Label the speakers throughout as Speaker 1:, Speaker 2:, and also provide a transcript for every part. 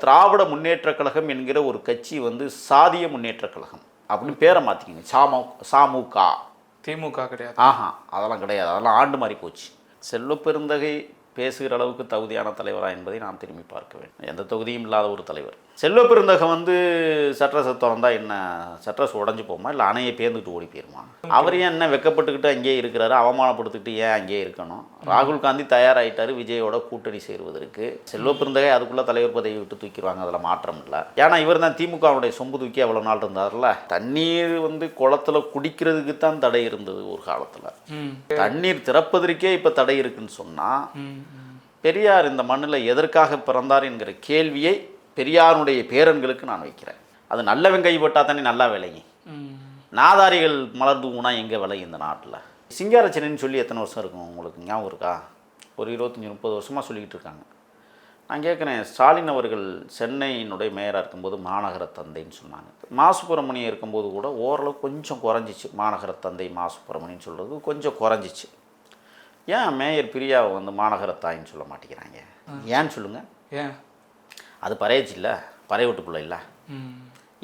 Speaker 1: திராவிட முன்னேற்ற கழகம் என்கிற ஒரு கட்சி வந்து சாதிய முன்னேற்ற கழகம். அப்படின்னு பேரை மாற்றிக்கிங்க சாமு சாமுகா.
Speaker 2: திமுக கிடையாது.
Speaker 1: ஆஹா அதெல்லாம் கிடையாது. அதெல்லாம் ஆண்டு மாறி போச்சு. செல்வ பெருந்தகை பேசுகிற அளவுக்கு தகுதியான தலைவரா என்பதை நாம் திரும்பி பார்க்க வேண்டும். எந்த தொகுதியும் இல்லாத ஒரு தலைவர். செல்வ பெருந்தகை வந்து சட்ரஸை திறந்தா என்ன சட்ரஸ் உடஞ்சி போமா இல்லை அணையை பேர்ந்துட்டு ஓடி போயிருமா? அவர் ஏன் என்ன வெக்கப்பட்டுக்கிட்டு அங்கேயே இருக்கிறாரு? அவமானப்படுத்திக்கிட்டு ஏன் அங்கேயே இருக்கணும்? ராகுல் காந்தி தயாராயிட்டாரு. விஜயோட கூட்டணி சேருவதற்கு. செல்வ பெருந்தகை அதுக்குள்ள தலைவர் பதவியை விட்டு தூக்கிடுவாங்க. அதில் மாற்றம் இல்லை. ஏன்னா இவர் தான் திமுகவுடைய சொம்பு தூக்கி அவ்வளோ நாள் இருந்தார்ல தண்ணீர் வந்து குளத்துல குடிக்கிறதுக்கு தான் தடை இருந்தது ஒரு காலத்தில். தண்ணீர் திறப்பதற்கே இப்போ தடை இருக்குன்னு சொன்னால். பெரியார் இந்த மண்ணில் எதற்காக பிறந்தார் என்கிற கேள்வியை பெரியாருடைய பேரன்களுக்கு நான் வைக்கிறேன். அது நல்ல வெங்காய் போட்டால் தானே நல்லா விளையும். நாதாரிகள் மலர் தூங்குனா எங்கே விளையும் இந்த நாட்டில்? சிங்காரச்சனைன்னு சொல்லி எத்தனை வருஷம் இருக்கும் உங்களுக்கு? ஞாபகம் இருக்கா? ஒரு இருபத்தஞ்சி முப்பது வருஷமாக சொல்லிக்கிட்டு இருக்காங்க. நான் கேட்குறேன் ஸ்டாலின் அவர்கள் சென்னையினுடைய மேயராக இருக்கும்போது மாநகர தந்தைன்னு சொன்னாங்க. மா சுப்பிரமணியம் இருக்கும்போது கூட ஓரளவு கொஞ்சம் குறைஞ்சிச்சு. மாநகர தந்தை மா சொல்கிறது கொஞ்சம் குறைஞ்சிச்சு. ஏன் மேயர் பிரியாவை வந்து மாநகர தாயின்னு சொல்ல மாட்டேங்கிறாங்க? ஏன்னு சொல்லுங்கள்
Speaker 2: ஏன்?
Speaker 1: அது பறையச்சு இல்லை. பறைய விட்டு பிள்ளை இல்லை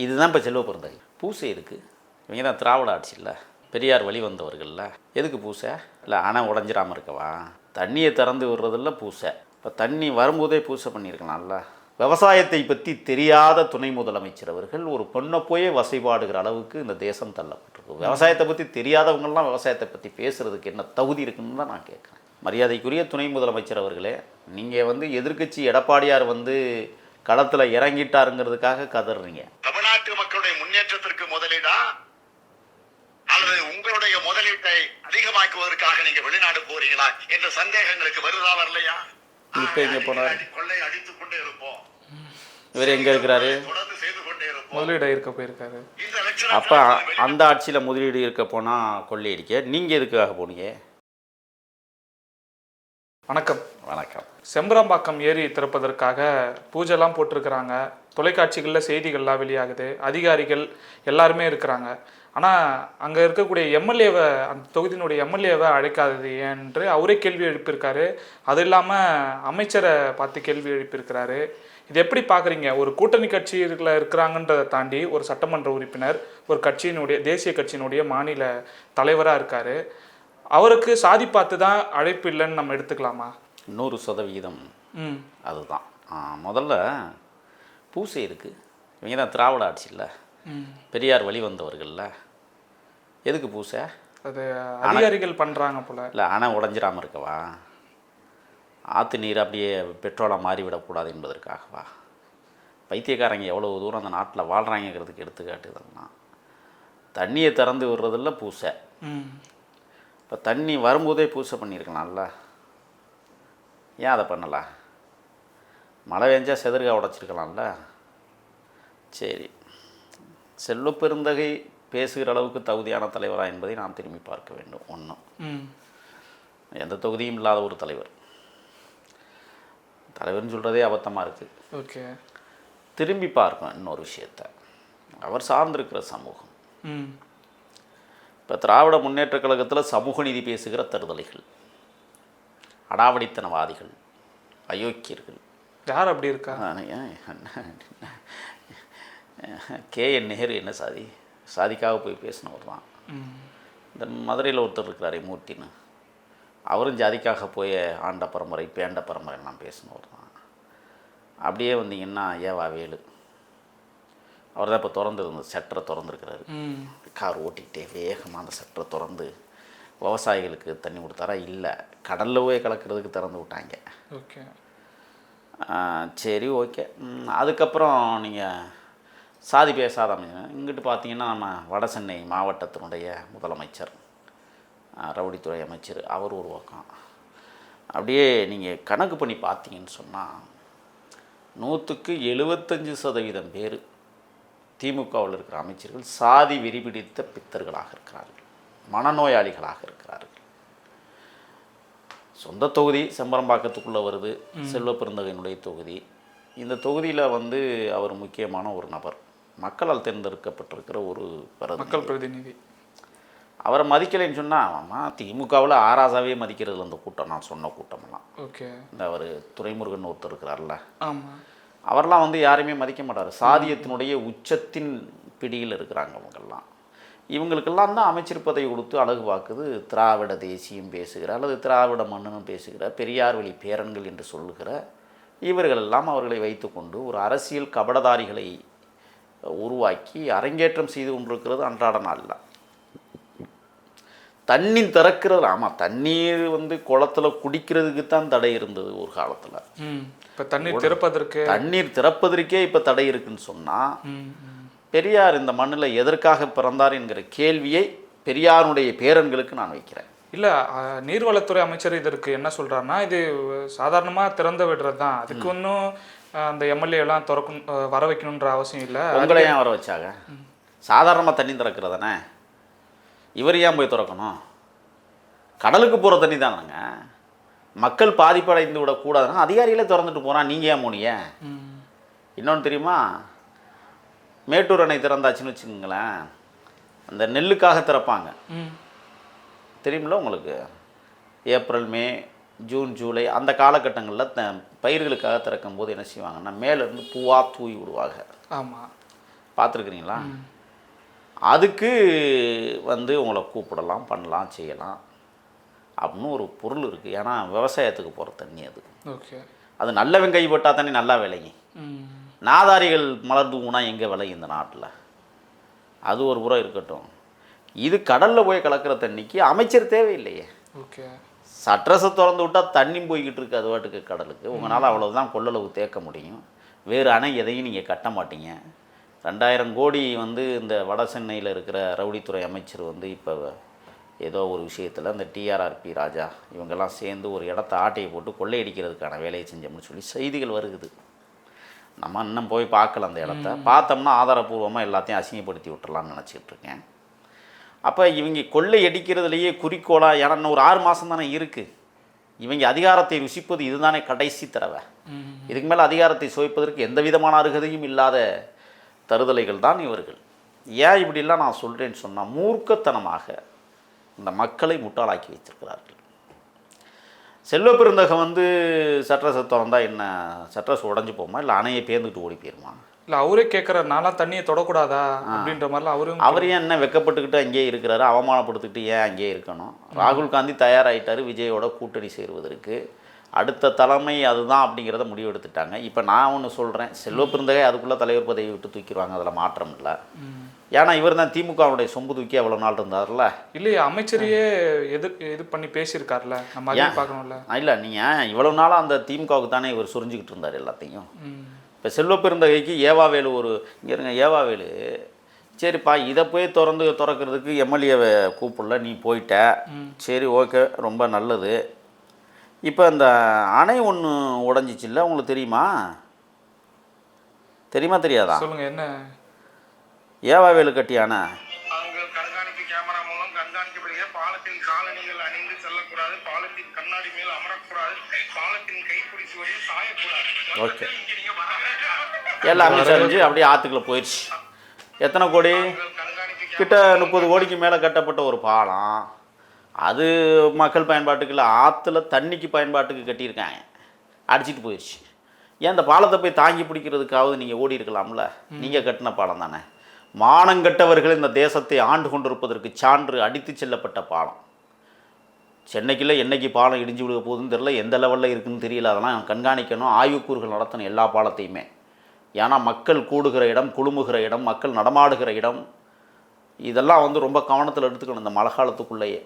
Speaker 1: இதுதான் இப்போ செல்வ பிறந்தகை பூசை எதுக்கு? இவங்க தான் திராவிட ஆட்சி இல்லை பெரியார் வழி வந்தவர்கள்ல. எதுக்கு பூசை? இல்லை அணை உடஞ்சிராம இருக்கவா? தண்ணியை திறந்து விடுறதில்ல பூசை. இப்போ தண்ணி வரும்போதே பூசை பண்ணியிருக்கலாம்ல. விவசாயத்தை பற்றி தெரியாத துணை முதலமைச்சர் அவர்கள் ஒரு பொண்ணை போயே வசைபாடுகிற அளவுக்கு இந்த தேசம் தள்ளப்பட்டிருக்கு. விவசாயத்தை பற்றி தெரியாதவங்கெல்லாம் விவசாயத்தை பற்றி பேசுறதுக்கு என்ன தகுதி இருக்குன்னு தான் நான் கேட்குறேன். மரியாதைக்குரிய துணை முதலமைச்சர் அவர்களே நீங்கள் வந்து எதிர்க்கட்சி எடப்பாடியார் வந்து களத்தில் இறங்கிட்டாருங்கிறதுக்காக கதறீங்க.
Speaker 3: தமிழ்நாட்டு மக்களுடைய முன்னேற்றத்திற்கு முதலீடா? அல்லது உங்களுடைய முதலீட்டை அதிகமாக்குவதற்காக நீங்க வெளிநாடு போறீங்களா? என்ற சந்தேகங்களுக்கு வருதா வரலையா?
Speaker 1: இப்ப எங்க போனாரு?
Speaker 3: கொள்ளை அடித்துக் கொண்டே இருப்போம்.
Speaker 1: இவர் எங்கே இருக்கிறாரு?
Speaker 3: தொடர்ந்து செய்து கொண்டே இருப்போம்.
Speaker 2: முதலீடு இருக்க போயிருக்காரு.
Speaker 1: அப்போ அந்த ஆட்சியில் முதலீடு இருக்க போனால் கொள்ளையடிக்க நீங்கள் எதுக்காக போனீங்க?
Speaker 2: வணக்கம்.
Speaker 1: வணக்கம்.
Speaker 2: செம்பரம்பாக்கம் ஏரி திறப்பதற்காக பூஜைலாம் போட்டிருக்கிறாங்க. தொலைக்காட்சிகளில் செய்திகள்லாம் வெளியாகுது. அதிகாரிகள் எல்லாருமே இருக்கிறாங்க. ஆனால் அங்கே இருக்கக்கூடிய எம்எல்ஏவை அந்த தொகுதியினுடைய எம்எல்ஏவை அழைக்காதது என்று அவரே கேள்வி எழுப்பியிருக்காரு. அது இல்லாமல் அமைச்சரை பார்த்து கேள்வி எழுப்பியிருக்கிறாரு. இது எப்படி பார்க்குறீங்க? ஒரு கூட்டணி கட்சியில் இருக்கிறாங்கன்றதை தாண்டி ஒரு சட்டமன்ற உறுப்பினர் ஒரு கட்சியினுடைய தேசிய கட்சியினுடைய மாநில தலைவராக இருக்கார். அவருக்கு சாதி பார்த்து தான் அழைப்பு இல்லைன்னு நம்ம எடுத்துக்கலாமா?
Speaker 1: நூறு சதவீதம்
Speaker 2: ம்.
Speaker 1: அதுதான். முதல்ல பூசை இருக்குது இவங்க தான் திராவிட ஆட்சி இல்லை
Speaker 2: ம்.
Speaker 1: பெரியார் வழி வந்தவர்கள்ல. எதுக்கு பூசை?
Speaker 2: அது அதிகாரிகள் பண்றாங்க போல.
Speaker 1: இல்லை அணை உடஞ்சிராம இருக்கவா? ஆற்று நீர் அப்படியே பெட்ரோலாக மாறிவிடக்கூடாது என்பதற்காகவா? பைத்தியக்காரங்க எவ்வளோ தூரம் அந்த நாட்டில் வாழ்கிறாங்கிறதுக்கு எடுத்துக்காட்டு இதெல்லாம். தண்ணியை திறந்து விடுறதில்ல பூசை. இப்போ தண்ணி வரும்போதே பூசை பண்ணியிருக்கலாம்ல. ஏன் அதை பண்ணல? மழை பெஞ்சா செதறுகா உடச்சிருக்கலாம்ல? சரி. செல்வ பெருந்தகை பேசுகிற அளவுக்கு தகுதியான தலைவரா என்பதை நாம் திரும்பி பார்க்க வேண்டும். ஒன்று
Speaker 2: ம்.
Speaker 1: எந்த தொகுதியும் இல்லாத ஒரு தலைவர். தலைவர்னு சொல்கிறதே அபத்தமாக இருக்குது
Speaker 2: ஓகே.
Speaker 1: திரும்பி பார்க்கணும் இன்னொரு விஷயத்த. அவர் சார்ந்திருக்கிற சமூகம். இப்போ திராவிட முன்னேற்ற கழகத்தில் சமூக நீதி பேசுகிற தருதலைகள். அடாவடித்தனவாதிகள் அயோக்கியர்கள்.
Speaker 2: யார் அப்படி இருக்கா?
Speaker 1: கே என் நேரு என்ன சாதி? சாதிக்காக போய் பேசினவர் தான். இந்த மதுரையில் ஒருத்தர் இருக்கிறாரே மூர்த்தின்னு. அவரும் ஜாதிக்காக போய் ஆண்ட பரம்பரை பேண்ட பரம்பரைலாம் பேசினவர் தான். அப்படியே வந்தீங்கன்னா ஏவா வேலு. அவர் தான் இப்போ திறந்துருந்த செட்டரை திறந்துருக்கிறாரு கார் ஓட்டிக்கிட்டே வேகமாக அந்த செட்டரை திறந்து விவசாயிகளுக்கு தண்ணி கொடுத்தாரா? இல்லை. கடலில் போய் கலக்கிறதுக்கு திறந்து விட்டாங்க.
Speaker 2: ஓகே.
Speaker 1: சரி ஓகே. அதுக்கப்புறம் நீங்கள் சாதி பேசாத இங்கிட்டு பார்த்தீங்கன்னா நம்ம வட சென்னை மாவட்டத்தினுடைய முதலமைச்சர் ரவுடித்துறை அமைச்சர் அவர் ஒரு பக்கம். அப்படியே நீங்கள் கணக்கு பண்ணி பார்த்தீங்கன்னு சொன்னால் நூற்றுக்கு எழுபத்தஞ்சு சதவீதம் பேர் திமுகவில் இருக்கிற அமைச்சர்கள் சாதி வெறி பிடித்த பித்தர்களாக இருக்கிறார்கள். மனநோயாளிகளாக இருக்கிறார்கள். சொந்த தொகுதி செம்பரம்பாக்கத்துக்குள்ளே வருது செல்வ பெருந்தகையினுடைய தொகுதி. இந்த தொகுதியில் வந்து அவர் முக்கியமான ஒரு நபர். மக்களால் தேர்ந்தெடுக்கப்பட்டிருக்கிற ஒரு
Speaker 2: மக்கள் பிரதிநிதி.
Speaker 1: அவரை மதிக்கலைன்னு சொன்னால் ஆமாம் திமுகவில் ஆராசாவே மதிக்கிறது அந்த கூட்டம் நான் சொன்ன கூட்டமெல்லாம்.
Speaker 2: ஓகே.
Speaker 1: இந்த அவர் துரைமுருகன் ஒருத்தர் இருக்கிறார்ல.
Speaker 2: ஆமாம்
Speaker 1: அவரெல்லாம் வந்து யாரையுமே மதிக்க மாட்டார். சாதியத்தினுடைய உச்சத்தின் பிடியில் இருக்கிறாங்க அவங்கெல்லாம் இவங்களுக்கெல்லாம் தான் அமைச்சர் பதவி கொடுத்து அழகு பார்க்குது. திராவிட தேசியம் பேசுகிற அல்லது திராவிட மன்னனும் பேசுகிற பெரியார் வழி பேரன்கள் என்று சொல்லுகிற இவர்களெல்லாம் அவர்களை வைத்துக்கொண்டு ஒரு அரசியல் கபடதாரிகளை உருவாக்கி அரங்கேற்றம் செய்து கொண்டிருக்கிறது அன்றாட நாளில். தண்ணீர் திறக்கிறது ஆமாம் தண்ணீர் வந்து குளத்துல குடிக்கிறதுக்கு தான் தடை இருந்தது ஒரு காலத்தில்.
Speaker 2: இப்போ தண்ணீர் திறப்பதற்கு
Speaker 1: தண்ணீர் திறப்பதற்கே இப்போ தடை இருக்குன்னு சொன்னால். பெரியார் இந்த மண்ணில் எதற்காக பிறந்தார் என்கிற கேள்வியை பெரியாருடைய பேரன்களுக்கு நான் வைக்கிறேன்.
Speaker 2: இல்ல நீர்வளத்துறை அமைச்சர் இதற்கு என்ன சொல்றாருன்னா இது சாதாரணமா திறந்து விடுறது தான். அதுக்கு ஒன்றும் அந்த எம்எல்ஏ எல்லாம் திறக்கணும் வர வைக்கணுன்ற அவசியம் இல்லை.
Speaker 1: உங்களை ஏன் வர வச்சாங்க? சாதாரணமாக தண்ணி திறக்கிறதானே? இவர் ஏன் போய் திறக்கணும்? கடலுக்கு போகிற தண்ணி தானேங்க மக்கள் பாதிப்படைந்து விடக்கூடாதுன்னா அதிகாரிகளே திறந்துட்டு போகிறான் நீங்கள் ஏன் போனீங்க?
Speaker 2: ம்.
Speaker 1: இன்னொன்று தெரியுமா? மேட்டூர் அணை திறந்தாச்சுன்னு வச்சுக்கோங்களேன் அந்த நெல்லுக்காக திறப்பாங்க. தெரியுமில்ல உங்களுக்கு? ஏப்ரல் மே ஜூன் ஜூலை அந்த காலகட்டங்களில் த பயிர்களுக்காக திறக்கும் போது என்ன செய்வாங்கன்னா மேலேருந்து பூவாக தூவி விடுவாங்க.
Speaker 2: ஆமா.
Speaker 1: பார்த்துருக்குறீங்களா? அதுக்கு வந்து உங்களை கூப்பிடலாம் பண்ணலாம் செய்யலாம் அப்படின்னு ஒரு பொருள் இருக்குது ஏன்னா விவசாயத்துக்கு போகிற தண்ணி அது.
Speaker 2: ஓகே.
Speaker 1: அது நல்லவன் கைப்பட்டால் தண்ணி நல்லா விளையும். நாதாரிகள் மலர் தூவுனா எங்கே விளையும் இந்த நாட்டில்? அது ஒரு புறம் இருக்கட்டும். இது கடலில் போய் கலக்கிற தண்ணிக்கு அமைச்சர் தேவையில்லையே.
Speaker 2: ஓகே.
Speaker 1: சட்ரஸை திறந்து விட்டால் தண்ணி போய்கிட்டு இருக்கு அது பாட்டுக்கு கடலுக்கு. உங்களால் அவ்வளவுதான் கொள்ளளவு தேக்க முடியும். வேறு அணை எதையும் நீங்கள் கட்ட மாட்டீங்க. ரெண்டாயிரம் கோடி வந்து இந்த வட சென்னையில் இருக்கிற ரவுடித்துறை அமைச்சர் வந்து இப்போ ஏதோ ஒரு விஷயத்தில் இந்த டிஆர்ஆர்பி ராஜா இவங்கெல்லாம் சேர்ந்து ஒரு இடத்த ஆட்டையை போட்டு கொள்ளையடிக்கிறதுக்கான வேலையை செஞ்சோம்னு சொல்லி செய்திகள் வருகுது. நம்ம இன்னும் போய் பார்க்கல அந்த இடத்த. பார்த்தோம்னா ஆதாரபூர்வமாக எல்லாத்தையும் அசிங்கப்படுத்தி விட்டுறலாம்னு நினச்சிக்கிட்டு இருக்கேன் அப்போ இவங்க கொள்ளை அடிக்கிறதுலையே குறிக்கோளாக ஏன்னா இன்னும் ஒரு ஆறு மாதம் தானே இருக்குது இவங்க அதிகாரத்தை ருசிப்பது இதுதானே கடைசி தடவை. இதுக்கு மேலே அதிகாரத்தை சுவைப்பதற்கு எந்த விதமான அருகதையும் இல்லாத தருதலைகள் தான் இவர்கள். ஏன் இப்படிலாம் நான் சொல்கிறேன்னு சொன்னால் மூர்க்கத்தனமாக இந்த மக்களை முட்டாளாக்கி வைத்திருக்கிறார்கள். செல்வ பெருந்தகம் வந்து சட்ரஸை திறந்தா என்ன சட்ரஸ் உடஞ்சி போமா இல்லை அணையை பேர்ந்துட்டு ஓடி போயிருமா?
Speaker 2: இல்ல அவரே கேட்குறாரு நான்லாம் தண்ணியை தொடக்கூடாதா? அப்படின்ற மாதிரிலாம் அவரும்
Speaker 1: அவர் ஏன் என்ன வெக்கப்பட்டுக்கிட்டு அங்கேயே இருக்கிறாரு? அவமானப்படுத்திக்கிட்டு ஏன் அங்கேயே இருக்கணும்? ராகுல் காந்தி தயாராகிட்டாரு விஜயோட கூட்டணி சேருவதற்கு. அடுத்த தலைமை அதுதான் அப்படிங்கிறத முடிவெடுத்துட்டாங்க. இப்போ நான் ஒன்று சொல்கிறேன் செல்வ பெருந்தகை அதுக்குள்ளே தலைவர் பதவி விட்டு தூக்கிடுவாங்க அதில் மாற்றம் இல்லை. ஏன்னா இவர் தான் திமுகவுடைய சொம்பு தூக்கி அவ்வளோ நாள் இருந்தார்ல.
Speaker 2: இல்லையே அமைச்சரையே எது இது பண்ணி பேசியிருக்காருல்ல நம்ம
Speaker 1: ஏன்?
Speaker 2: பார்க்கணும்ல.
Speaker 1: இல்லை நீங்கள் இவ்வளோ நாளாக அந்த திமுகவுக்கு தானே இவர் சுரிஞ்சுக்கிட்டு இருந்தார் எல்லாத்தையும்? இப்போ செல்வ பெருந்தகைக்கு ஏவாவேலு ஒரு இங்கே இருங்க ஏவாவேலு சரிப்பா இதை போய் திறந்து திறக்கிறதுக்கு எம்எல்ஏவை கூப்பிடல நீ போயிட்ட. சரி ஓகே ரொம்ப நல்லது. இப்போ இந்த அணை ஒன்று உடஞ்சிச்சில்ல உங்களுக்கு தெரியுமா? தெரியுமா தெரியாதா?
Speaker 2: சொல்லுங்க என்ன?
Speaker 1: ஏவாவேலு கட்டிய அணை
Speaker 3: அங்கு கண்காணிப்பு கேமரா மூலம் கண்காணிக்கப்படுகிற பாலத்தின் காலணிகள் அணிந்து செல்லக்கூடாது பாலத்தின் கண்ணாடி மேல் அமரக்கூடாது பாலத்தின் கைப்பிடி சுவரில் சாயக்கூடாது.
Speaker 1: ஓகே.
Speaker 3: இங்க நீங்க வர-
Speaker 1: எல்லாமே சரிஞ்சு அப்படியே ஆற்றுக்குள்ளே போயிடுச்சு. எத்தனை கோடி? கிட்ட முப்பது கோடிக்கு மேலே கட்டப்பட்ட ஒரு பாலம். அது மக்கள் பயன்பாட்டுக்கு இல்லை ஆற்றுல தண்ணிக்கு பயன்பாட்டுக்கு கட்டியிருக்காங்க. அடிச்சிட்டு போயிடுச்சு. ஏன் அந்த பாலத்தை போய் தாங்கி பிடிக்கிறதுக்காவது நீங்கள் ஓடி இருக்கலாம்ல நீங்கள் கட்டின பாலம் தானே? மானங்கெட்டவர்கள் இந்த தேசத்தை ஆண்டு கொண்டிருப்பதற்கு சான்று அடித்து செல்லப்பட்ட பாலம். சென்னைக்குள்ள என்னைக்கு பாலம் இடிஞ்சு விடுக போகுதுன்னு தெரியல எந்த லெவலில் இருக்குன்னு தெரியல அதெல்லாம் கண்காணிக்கணும். ஆய்வுக்கூறுகள் நடத்தணும் எல்லா பாலத்தையுமே. ஏன்னா மக்கள் கூடுகிற இடம் குழுமுகிற இடம் மக்கள் நடமாடுகிற இடம் இதெல்லாம் வந்து ரொம்ப கவனத்தில் எடுத்துக்கணும் இந்த மழை காலத்துக்குள்ளேயே.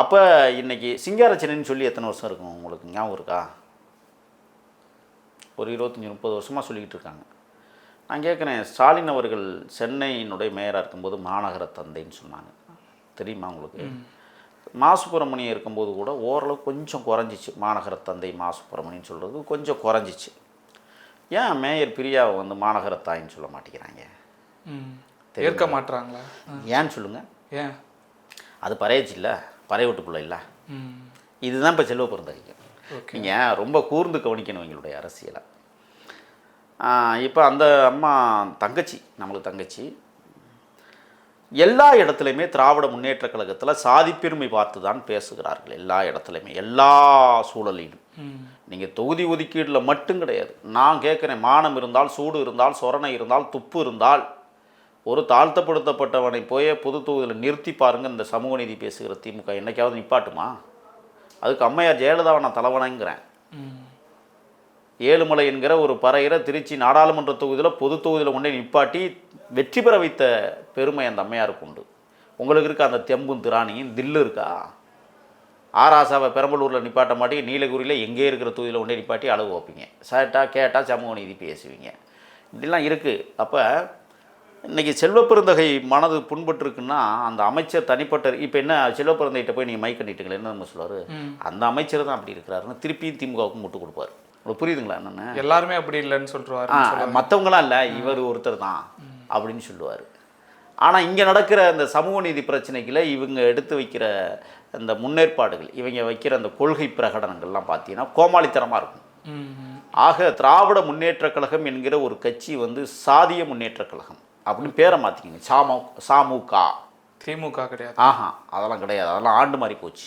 Speaker 1: அப்போ இன்னைக்கு சிங்காரச்சனைன்னு சொல்லி எத்தனை வருஷம் இருக்கும் உங்களுக்கு? ஞாபகம் இருக்கா? ஒரு இருபத்தஞ்சி முப்பது வருஷமாக சொல்லிக்கிட்டு இருக்காங்க. நான் கேட்குறேன் ஸ்டாலின் அவர்கள் சென்னையினுடைய மேயராக இருக்கும்போது மாநகர தந்தைன்னு சொன்னாங்க. தெரியுமா உங்களுக்கு? மா. சுப்பிரமணியம் இருக்கும்போது கூட ஓரளவு கொஞ்சம் குறைஞ்சிச்சு. மாநகர தந்தை மா சுப்பிரமணியன் சொல்கிறது கொஞ்சம் குறைஞ்சிச்சு. ஏன் மேயர் பிரியாவை வந்து மாநகர தாயின்னு சொல்ல மாட்டேங்கிறாங்க?
Speaker 2: ஏற்க மாட்றாங்களா?
Speaker 1: ஏன்னு சொல்லுங்கள்
Speaker 2: ஏன்?
Speaker 1: அது பறையச்சு இல்லை பறையவட்டுக்குள்ள இல்லை. இதுதான் இப்போ செல்வ பிறந்தகைக்கு
Speaker 2: ஓகே.
Speaker 1: நீங்கள் ரொம்ப கூர்ந்து கவனிக்கணும் எங்களுடைய அரசியலை. இப்போ அந்த அம்மா தங்கச்சி நம்மளுக்கு தங்கச்சி எல்லா இடத்துலையுமே திராவிட முன்னேற்ற கழகத்தில் சாதி பெருமை பார்த்து தான் பேசுகிறார்கள் எல்லா இடத்துலையுமே எல்லா சூழலிலும். நீங்கள் தொகுதி ஒதுக்கீட்டில் மட்டும் கிடையாது நான் கேட்குறேன் மானம் இருந்தால் சூடு இருந்தால் சொரணை இருந்தால் துப்பு இருந்தால் ஒரு தாழ்த்தப்படுத்தப்பட்டவனை போய் பொது தொகுதியில் நிறுத்தி பாருங்க இந்த சமூக நீதி பேசுகிற திமுக என்னைக்காவது நிப்பாட்டுமா அதுக்கு அம்மையார் ஜெயலலிதாவை நான் தலைவணங்கிறேன்
Speaker 2: ம்.
Speaker 1: ஏழுமலை என்கிற ஒரு பறையரை திருச்சி நாடாளுமன்ற தொகுதியில் பொது தொகுதியில் கொண்டே நிப்பாட்டி வெற்றி பெற வைத்த பெருமை அந்த அம்மையாருக்கு உண்டு. உங்களுக்கு இருக்க அந்த தெம்பும் திராணியும்? தில்லு இருக்கா? ஆராசாவை பெரம்பலூரில் நிப்பாட்ட மாட்டி நீலகிரியில் எங்கே இருக்கிற தொகுதியில் கொண்டே நிப்பாட்டி அளவு வைப்பீங்க. சேட்டா கேட்டா சமூக நீதி பேசுவீங்க. இப்படிலாம் இருக்குது அப்போ இன்னைக்கு செல்வப்பெருந்தகை மனது புண்பட்டிருக்குன்னா அந்த அமைச்சர் தனிப்பட்ட இப்போ என்ன செல்வப்பெருந்தைகிட்ட போய் நீங்கள் மைக் கட்டிட்டீங்களே என்ன நம்ம சொல்லுவார் அந்த அமைச்சர் தான் அப்படி இருக்கிறாருன்னு திருப்பியும் திமுகவுக்கு முட்டு கொடுப்பாரு. உங்களுக்கு புரியுதுங்களா என்னென்னு?
Speaker 2: எல்லாருமே அப்படி இல்லைன்னு
Speaker 1: ஆ மற்றவங்களாம் இல்லை இவர் ஒருத்தர் தான் அப்படின்னு சொல்லுவார். ஆனால் இங்கே நடக்கிற இந்த சமூக நீதி பிரச்சனைகளை இவங்க எடுத்து வைக்கிற இந்த முன்னேற்பாடுகள் இவங்க வைக்கிற அந்த கொள்கை பிரகடனங்கள்லாம் பார்த்தீங்கன்னா கோமாளித்தனமாக இருக்கும். ஆக திராவிட முன்னேற்றக் கழகம் என்கிற ஒரு கட்சி வந்து சாதிய முன்னேற்றக் கழகம் அப்படின்னு பேரை மாற்றிக்கிங்க சாமு சாமுகா
Speaker 2: திமுக கிடையாது.
Speaker 1: ஆஹா அதெல்லாம் கிடையாது. அதெல்லாம் ஆண்டு மாறி போச்சு.